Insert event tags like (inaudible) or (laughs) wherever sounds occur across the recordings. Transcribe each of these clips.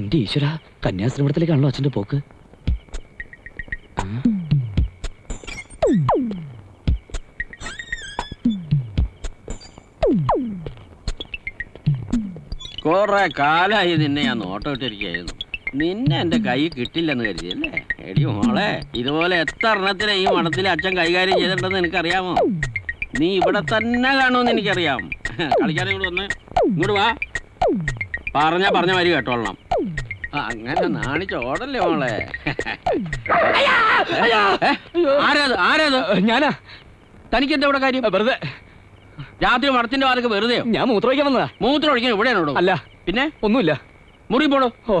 എന്റെ ഈശ്വര കന്യാശ്രമത്തിലേക്കാണല്ലോ അച്ഛന്റെ പോക്ക്. കൊറേ കാലായി നിന്നെ ഞാൻ നോട്ടം ഇട്ടിരിക്കുകയായിരുന്നു നിന്നെ എന്റെ കൈ കിട്ടില്ലെന്ന് കരുതിയല്ലേ? എടി മോളെ ഇതുപോലെ എത്ര എണ്ണത്തിലെ ഈ മണത്തിൽ അച്ഛൻ കൈകാര്യം ചെയ്തിട്ടുണ്ടെന്ന് എനിക്കറിയാമോ നീ ഇവിടെ തന്നെ കാണുമെന്ന് എനിക്കറിയാം. കളിക്കാരെ ഇങ്ങോട്ട് വന്ന്. ഇങ്ങോട്ട് വാ. പറഞ്ഞ പറഞ്ഞ വരി കേട്ടോളണം. അങ്ങനെ നാണിച്ചോടല്ലേ മോളെ? ആരാത്? ഞാനാ? തനിക്ക് എന്താ ഇവിടെ കാര്യം? വെറുതെ. രാത്രി മടത്തിന്റെ വാതൊക്കെ വെറുതെ ഞാൻ മൂത്രമൊഴിക്കാൻ വന്നതാ. മൂത്രം ഒഴിക്കാൻ ഇവിടെയാണോ അല്ല. പിന്നെ? ഒന്നുമില്ല. മുറി പോണോ? ഓ.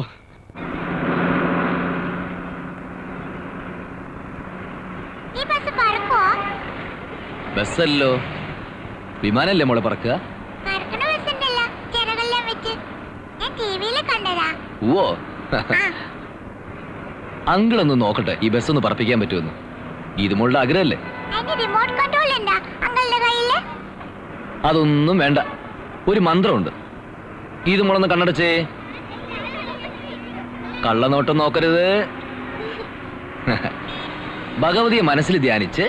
ഈ ബസ് പറക്കോ ബസ്സല്ലോ. വിമാനല്ലേ മോളെ പറക്കുക പറക്കണ ബസ് ഉണ്ടല്ലോ ചിറകെല്ലാം വെച്ച് ഞാൻ ടിവിയിൽ കണ്ടതാ ഓ അങ്കിളൊന്ന് നോക്കട്ടെ ഈ ബസ് ഒന്ന് പറപ്പിക്കാൻ പറ്റുമെന്ന്. ഇത് മോളുടെ ആഗ്രഹമല്ലേ അതിന്റെ റിമോട്ട് കൺട്രോൾ ഉണ്ടാ? അങ്ങളുടെ കയ്യിൽ? അതൊന്നും വേണ്ട. ഒരു മന്ത്രമുണ്ട്. ഇത് മോളൊന്ന് കണ്ണടച്ചേ. കള്ളനോട്ടം നോക്കരുത്. (laughs) ഭഗവതിയെ മനസ്സിൽ ധ്യാനിച്ച്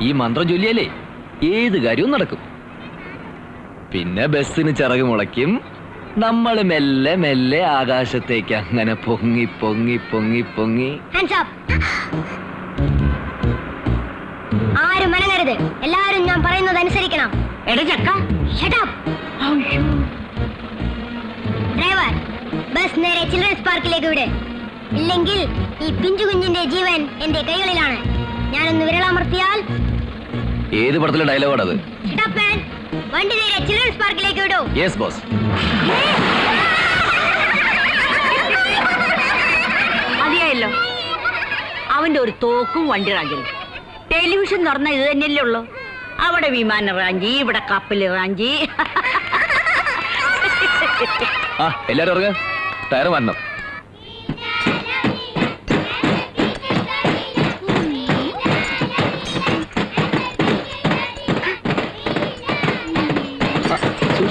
ഈ മന്ത്രം ചൊല്ലിയാലേ ഏത് കാര്യവും നടക്കും. പിന്നെ ബസ്സിന് ചിറക് മുളയ്ക്കും. നമ്മൾ മെല്ലെ മെല്ലെ ആകാശത്തേക്ക് അങ്ങനെ പൊങ്ങി പൊങ്ങി പൊങ്ങി പൊങ്ങി. ആരും മനങ്ങരുത് എല്ലാവരും ഞാൻ പറയുന്നത് അനുസരിക്കണം ഡ്രൈവർ ബസ് നേരെ ചിൽഡ്രൻസ് പാർക്കിലേക്ക് വിട്. ഇല്ലെങ്കിൽ ഈ പിഞ്ചു കുഞ്ഞിന്റെ ജീവൻ എന്റെ കൈകളിലാണ്. ഞാനൊന്ന് വിരളമർത്തിയാൽ ഏത് പടത്തിലെ ഡയലോഗാണത് വണ്ടി നേരെ ചിൽഡ്രൻസ് പാർക്കിലേക്ക് വിടൂ. യെസ് ബോസ് മതിയായല്ലോ. അവന്റെ ഒരു തോക്കും വണ്ടി റാഞ്ചിൽ ടെലിവിഷൻ തുറന്ന ഇത് തന്നെയല്ലേ ഉള്ളൂ. അവിടെ വിമാന റാഞ്ചി ഇവിടെ കപ്പൽ റാഞ്ചി എല്ലാരും ഇറങ്ങ ടയർ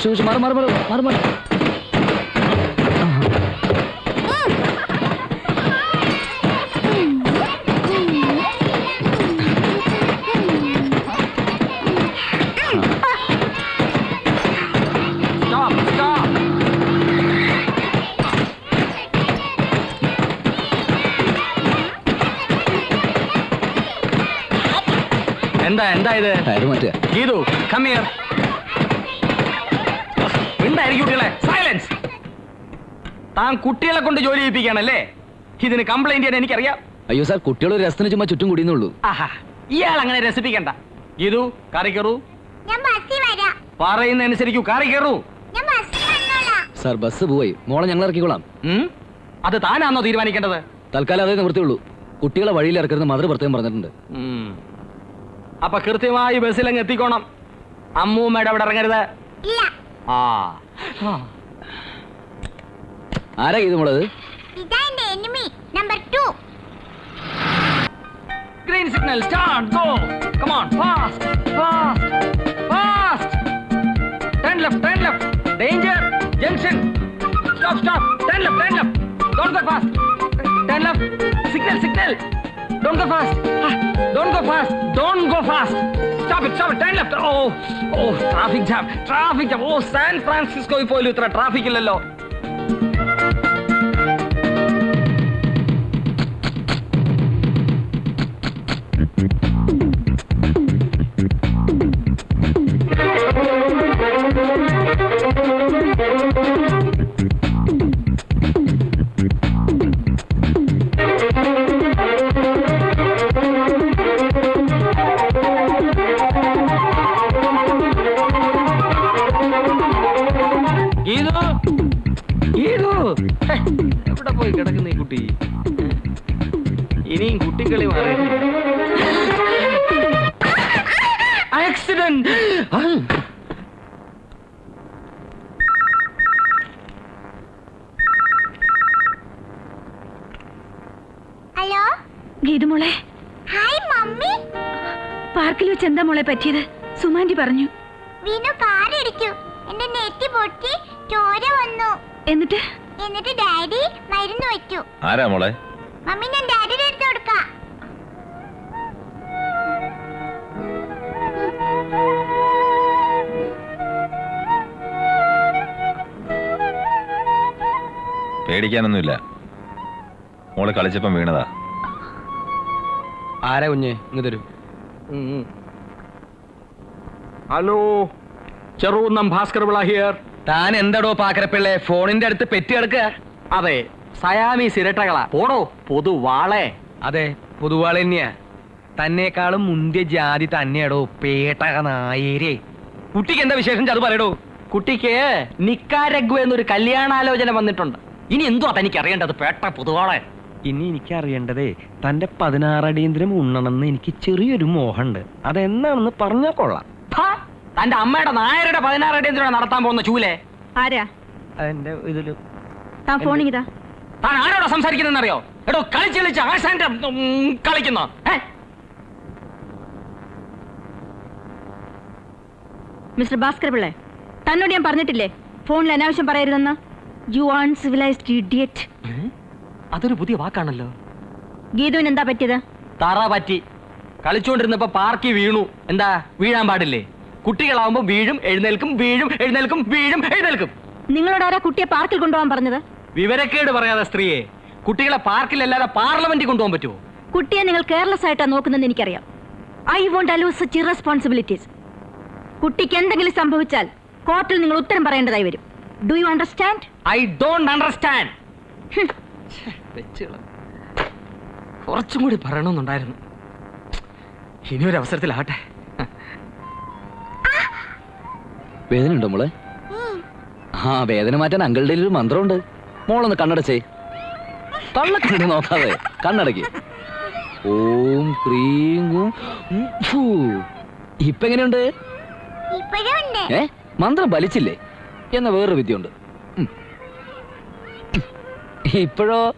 സൂക്ഷിച്ച് സൂക്ഷിച്ച് മാറി മാറി മാറി മാറി മാറി. എന്താ എന്താ ഇത്? ടയർ മാറ്റുക ഗീതു കുട്ടികളെ? സൈലൻസ് താൻ കുട്ടികളെ കൊണ്ട് ജോലി ചെയ്യിപ്പിക്കുകയാണല്ലേ? ഇതിന് കംപ്ലൈന്റ് ചെയ്യാൻ എനിക്കറിയാം. അയ്യോ സാർ കുട്ടികൾ ഒരു രസത്തിന് ചുമ്മാ ചുറ്റും കൂടിയെന്നുള്ളൂ. ആഹാ ഇയാൾ അങ്ങനെ രസിപ്പിക്കണ്ട. ഇതു കറിക്കറു കയറൂ. ഞാൻ ബസ്സിൽ വരാം. പറയുന്ന അനുസരിക്കൂ കാറി കയറൂ. ഞാൻ ബസ്സിൽ വന്നോളാം. സാർ ബസ് പോയി. മോളെ ഞങ്ങൾ ഇറക്കിക്കോളാം? അത് താനാണോ തീരുമാനിക്കേണ്ടത്? തൽക്കാലം അതേ നിവൃത്തിയുള്ളൂ കുട്ടികളെ വഴിയിൽ ഇറക്കരുത് മധുര പ്രത്യേകം പറഞ്ഞിട്ടുണ്ട്. അപ്പൊ കൃത്യമായി ബസ്സിലങ്ങ് എത്തിക്കോണം. അമ്മൂമ്മയുടെ അവിടെ ഇറങ്ങരുത്. ഇല്ല. ആ. ആരാ ഇത് മോളത് ഇതാ എന്റെ enemy number two Green signal, start, go! Come on, fast, fast, fast! Turn left, turn left. Danger, junction. Stop, stop. Turn left, turn left. Don't go fast. Turn left. Signal, signal. Don't go fast. Ah, Don't go fast. Don't go fast. Stop it, stop it. Turn left. Oh, oh, traffic jam, traffic jam. Oh, San Francisco പോലും ഇത്ര traffic ഇല്ലല്ലോ ഇനിയും കുട്ടികളെ accident hello? ഗീതുമോളെ hi mummy. പാർക്കിൽ വെച്ച് എന്താ മോളെ പറ്റിയത്? സുമാന്റി പറഞ്ഞു. വീണു കാറിടിച്ചു. എന്റെ നെറ്റി പൊട്ടി ചോര വന്നു. എന്നിട്ട്? എന്നിട്ട് ഡാഡി മരുന്ന് വെച്ചു. ആരാ മോളെ? മമ്മി പേടിക്കാനൊന്നുമില്ല. മോൾ കളിച്ചപ്പം വീണതാ. ആരാ കുഞ്ഞ്? ഇങ്ങ് തരൂ. ഹലോ ചെറുകുന്നം ഭാസ്കർ പിള്ള ഹിയർ താൻ എന്തടോ പാക്കരപ്പിള്ളെ ഫോണിന്റെ അടുത്ത് പെറ്റി കിടക്കുക. അതെ സയാമി സിരട്ടകളാ. പോടോ പൊതുവാളെ. അതെ പൊതുവാളെ തന്നെയാ. തന്നെക്കാളും മുന്തിയ ജാതി തന്നെയാടോ പേട്ടക നായേരെ കുട്ടിക്ക് എന്താ വിശേഷം? അത് പറയടോ. കുട്ടിക്ക് നിക്കാരഗ്വ എന്നൊരു കല്യാണാലോചന വന്നിട്ടുണ്ട്. ഇനി എന്തുവാ തനിക്ക് അറിയേണ്ടത് പേട്ട പൊതുവാളെ. ഇനി എനിക്ക് അറിയേണ്ടതേ തന്റെ പതിനാറടിയന്തരം ഉണ്ണണമെന്ന് എനിക്ക് ചെറിയൊരു മോഹമുണ്ട്. അതെന്നാണെന്ന് പറഞ്ഞാൽ കൊള്ളാം. ഹാ, തന്റെ അമ്മയുടെ നായരുടെ പതിനാറ് എന്തിനാ നടത്താൻ പോകുന്ന ചൂലെ? ആരാ? എന്റെ ഇതിൽ താൻ ഫോണിങ്ങിതാ. താൻ ആരോടാ സംസാരിക്കുന്നറിയോ എടോ കളിച്ച് കളിച്ച് ആശാന്റെ ഉം, കളിക്കുന്ന? ഏ? മിസ്റ്റർ ഭാസ്കർ പിള്ളേ തന്നോട് ഞാൻ പറഞ്ഞിട്ടില്ലേ? ഫോണിൽ അനാവശ്യം പറയരുതെന്ന്? യു അൺസിവിലൈസ്ഡ് ഇഡിയറ്റ് അതൊരു പുതിയ വാക്കാണല്ലോ. ഗീതുവിന് എന്താ പറ്റിയത്? തറ പറ്റി. കളിച്ചുകൊണ്ടിരുന്നപ്പോ പാർക്കി വീണു. എന്താ? വീഴാൻ പാടില്ലേ? കുട്ടികളാവുമ്പോ വീഴും എഴുന്നേൽക്കും വീഴും എഴുന്നേൽക്കും വീഴും എഴുന്നേൽക്കും. നിങ്ങളോട് ആരാ കുട്ടിയെ പാർക്കിൽ കൊണ്ടുപോകാൻ പറഞ്ഞത്? വിവരക്കേട് പറയാതെ സ്ത്രീയെ. കുട്ടികളെ പാർക്കിലല്ലാതെ പാർലമെന്റിൽ കൊണ്ടുപോകാൻ പറ്റുമോ കുട്ടിയെ നിങ്ങൾ കെയർലെസ് ആയിട്ടാ നോക്കുന്നതെന്ന് എനിക്കറിയാം. I won't allow such irresponsibilities കുട്ടിക്ക് എന്തെങ്കിലും സംഭവിച്ചാൽ കോർട്ടിൽ നിങ്ങൾ ഉത്തരം പറയേണ്ടതായി വരും. Do you understand I don't understand കുറച്ചും കൂടി പറയണമെന്നുണ്ടായിരുന്നു. ഇനി ഒരു അവസരത്തിലാട്ടെ വേദന ഉണ്ടോ മോളെ ആ വേദന മാറ്റാൻ അങ്കളുടെ ഒരു മന്ത്രമുണ്ട്. മോളൊന്ന് കണ്ണടച്ചേ. കള്ളക്കണ്ണി നോക്കാതെ കണ്ണടക്കി. ഓം ക്രീങ്ങും. ഇപ്പൊ എങ്ങനെയുണ്ട് ഇപ്പോഴും ഉണ്ട്. ഏ? മന്ത്രം വലിച്ചില്ലേ എന്ന വേറൊരു വിദ്യയുണ്ട്. ഇപ്പോഴോ?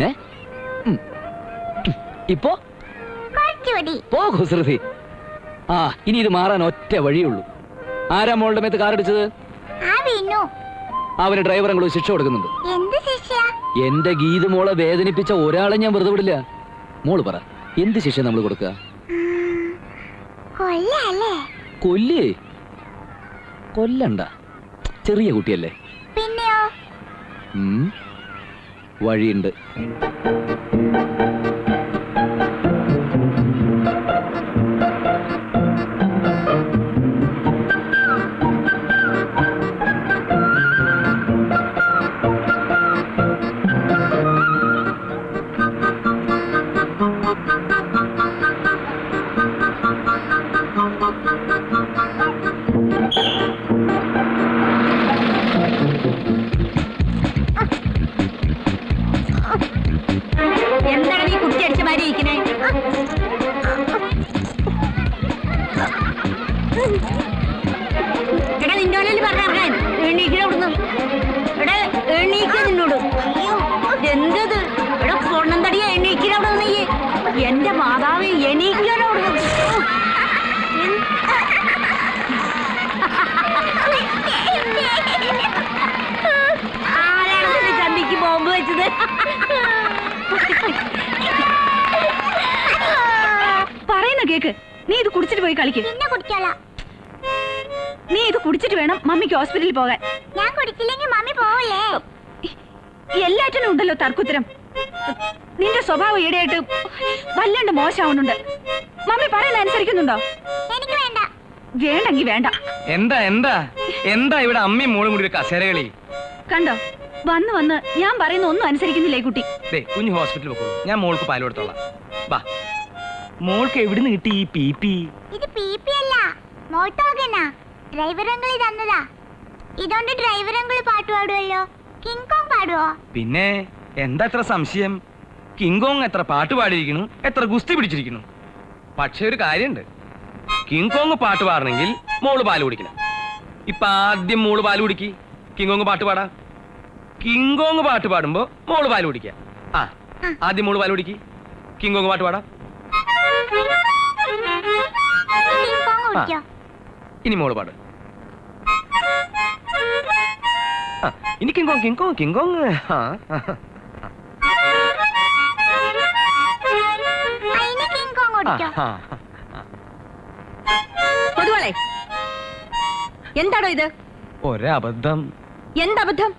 ഏ? ഇപ്പോ? പോ കുസൃതി ആ ഇനി ഇത് മാറാൻ ഒറ്റ വഴിയുള്ളൂ. ആരാ മോളുടെ മേത്ത് കാറടിച്ചത്? അവന് ഡ്രൈവർ അങ്ങോട്ട് ശിക്ഷ കൊടുക്കുന്നുണ്ട്. എന്റെ ഗീത് മോളെ വേദനിപ്പിച്ച ഒരാളെ ഞാൻ വെറുതെ വിടില്ല. മോൾ പറ എന്ത് ശിക്ഷ നമ്മൾ കൊടുക്കുക? കൊല്ലേ? കൊല്ലണ്ട. ചെറിയ കുട്ടിയല്ലേ? പിന്നെയോ. വഴിയുണ്ട്. കുടിച്ചിട്ട് പോയി കളിക്ക്. പിന്നെ നീ ഇത് കുടിച്ചിട്ട് വേണം മമ്മിക്ക് ഹോസ്പിറ്റലിൽ പോകാൻ. ഞാൻ കുടിച്ചില്ലെങ്കിൽ മമ്മി പോവില്ലേ എല്ലാറ്റിനും ഉണ്ടല്ലോ തർക്കുത്തരം. നിന്റെ സ്വഭാവം ഈടെയായിട്ട് വല്ലാണ്ട് മോശമാവുന്നുണ്ട്. മമ്മി പറയുന്ന അനുസരിക്കുന്നുണ്ടോ? എനിക്ക് വേണ്ട. വേണ്ടെങ്കി വേണ്ട. എന്താ എന്താ? എന്താ ഇവിടെ അമ്മയും മോളും കൂടി ഒരു കസേരകളി? കണ്ടോ? വന്ന് വന്ന് ഞാൻ പറയുന്ന ഒന്നും അനുസരിക്കുന്നില്ലേ കുട്ടി? ദേ കുഞ്ഞു ഹോസ്പിറ്റലിൽ പോക്കോളൂ ഞാൻ മോൾക്ക് പാൽ കൊടുത്തോളാം. വാ. മോൾക്ക് എവിടുന്ന് കിട്ടി ഈ പി പി? ഇത് പി പി അല്ല. മോട്ടോഗനാ ഡ്രൈവർ അങ്കിളി തന്നതാ. ഇതുകൊണ്ട് ഡ്രൈവർ അങ്കിൾ പാട്ട് പാടുമല്ലോ കിങ് കോങ് പാടുവോ? പിന്നെ എന്താ എത്ര സംശയം? കിങ്കോങ് എത്ര പാട്ട് പാടിയിരിക്കുന്നു എത്ര ഗുസ്തി പിടിച്ചിരിക്കുന്നു? പക്ഷെ ഒരു കാര്യമുണ്ട് കിങ്കോങ് പാട്ട് പാടണമെങ്കിൽ മോൾ പാൽ കുടിക്കണം. ഇപ്പൊ ആദ്യം മോൾ പാൽ കുടിക്ക്. കിങ്കോങ് പാട്ട് പാടാ. കിങ്കോങ് പാട്ട് പാടുമ്പോ മോൾ പാൽ കുടിക്കുക ആ ആദ്യം മോൾ പാൽ കുടിക്ക്. കിങ്കോങ് പാട്ട് പാടാം. ഇനി മോൾ പാട്. ആ, ഇനി കിങ്കോങ് കിങ്കോങ് കിങ്കോങ് ആ, ആ, പൊതുവളെ എന്താണോ ഇത്? ഒരബദ്ധം. എന്തബദ്ധം?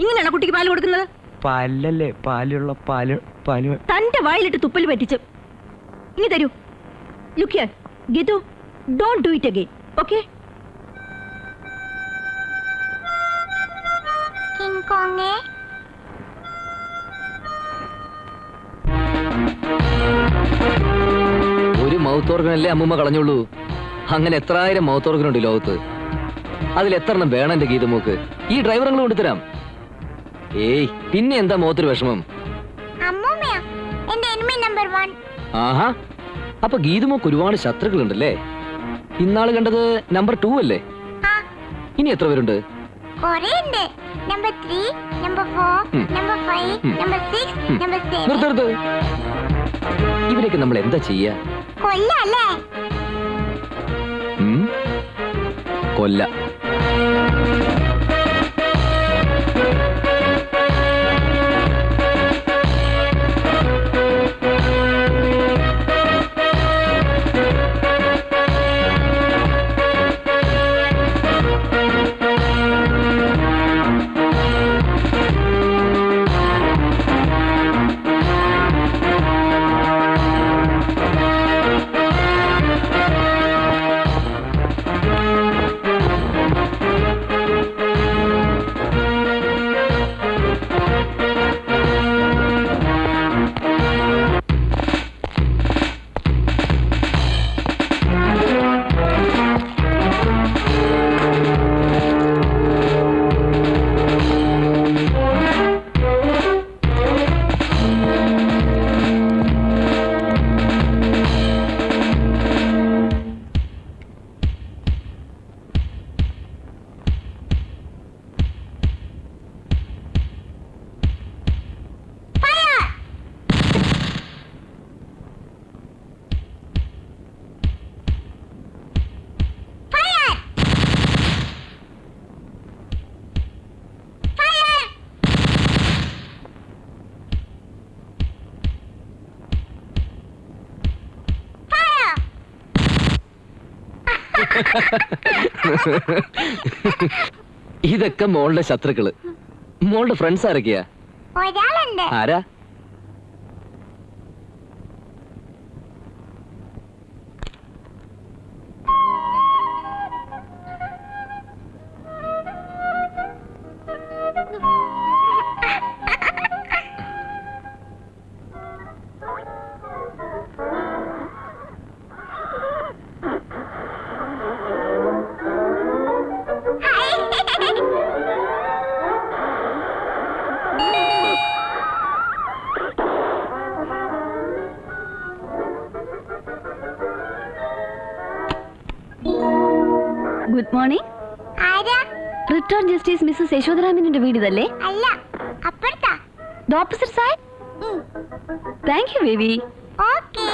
ഇങ്ങനെയാണോ കുട്ടിക്ക് പാൽ കൊടുക്കുന്നത്? പാലല്ലേ പാലുള്ള പാൽ പാൽ. തന്റെ വായിലിട്ട് തുപ്പൽ പറ്റിച്ച് ഇനി തരൂ. ലുക്കിയ Geethu don't do it again okay ഒരു മൗത്ത് ഓർഗനല്ലേ അമ്മൂമ്മ കളഞ്ഞുള്ളൂ? അങ്ങനെ എത്രായിരം മൗത്ത് ഓർഗൻ ഉണ്ട് ഈ ലോകത്ത്. അതിൽ എത്ര എണ്ണം വേണം എന്റെ ഗീതമോക്ക്. ഈ ഡ്രൈവറുകൾ കൊണ്ടുതരാം ഏയ് പിന്നെ എന്താ മൗത്തൊരു വിഷമം? ആഹാ. അപ്പൊ ഗീതുമോക്ക് ഒരുപാട് ശത്രുക്കളുണ്ടല്ലേ? ഇന്നാൾ കണ്ടത് നമ്പർ ടു അല്ലേ? ആ. ഇനി എത്ര പേരുണ്ട്? കൊറേ ഉണ്ട് നമ്പർ ത്രീ നമ്പർ ഫോർ ഉം. നമ്പർ ഫൈവ് ഉം. നമ്പർ സിക്സ് ഉം. Number seven. നിർത്തരുത് ഇവരൊക്കെ നമ്മൾ എന്താ ചെയ്യാ? കൊല്ലല്ലേ? ഉം? കൊല്ല. ഇതൊക്കെ മോളുടെ ശത്രുക്കൾ. മോളുടെ ഫ്രണ്ട്സ് ആരൊക്കെയാ? ആരാ? മോർണിംഗ്. റിട്ടയർഡ് ജസ്റ്റിസ് മിസ്സസ് യശോധരാമന്റെ വീട് ഇതല്ലേ അല്ല അപ്പുറത്താ. The opposite side? Thank you baby. Okay.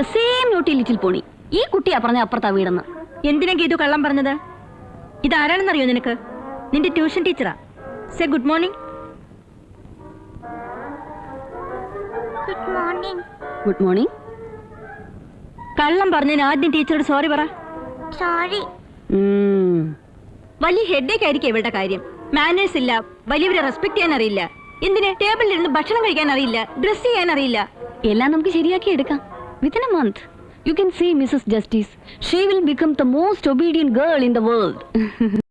The same little pony. ഈ കുട്ടിയാ പറഞ്ഞ അപ്പുറത്താ വീടെന്ന്. എന്തിനാ ഗീതു കള്ളം പറഞ്ഞത്? ഇതാരാണെന്നറിയോ നിനക്ക്? നിന്റെ tuition teacher. Say good morning good morning good morning കള്ളം പറഞ്ഞതിന് ആദ്യം ടീച്ചറോട് സോറി പറ. സോറി വലിയ ഹെഡേക്ക് ആയിരിക്കും ഇവരുടെ കാര്യം. മാനേഴ്സ് ഇല്ല വലിയവരെ റെസ്പെക്ട് ചെയ്യാൻ അറിയില്ല എന്തിന് ടേബിളിൽ ഇരുന്ന് ഭക്ഷണം കഴിക്കാൻ അറിയില്ല ഡ്രസ് ചെയ്യാൻ അറിയില്ല എല്ലാം നമുക്ക് ശരിയാക്കി എടുക്കാം. within a month. You can see Mrs. Justice. She will become the most obedient girl in the world. (laughs)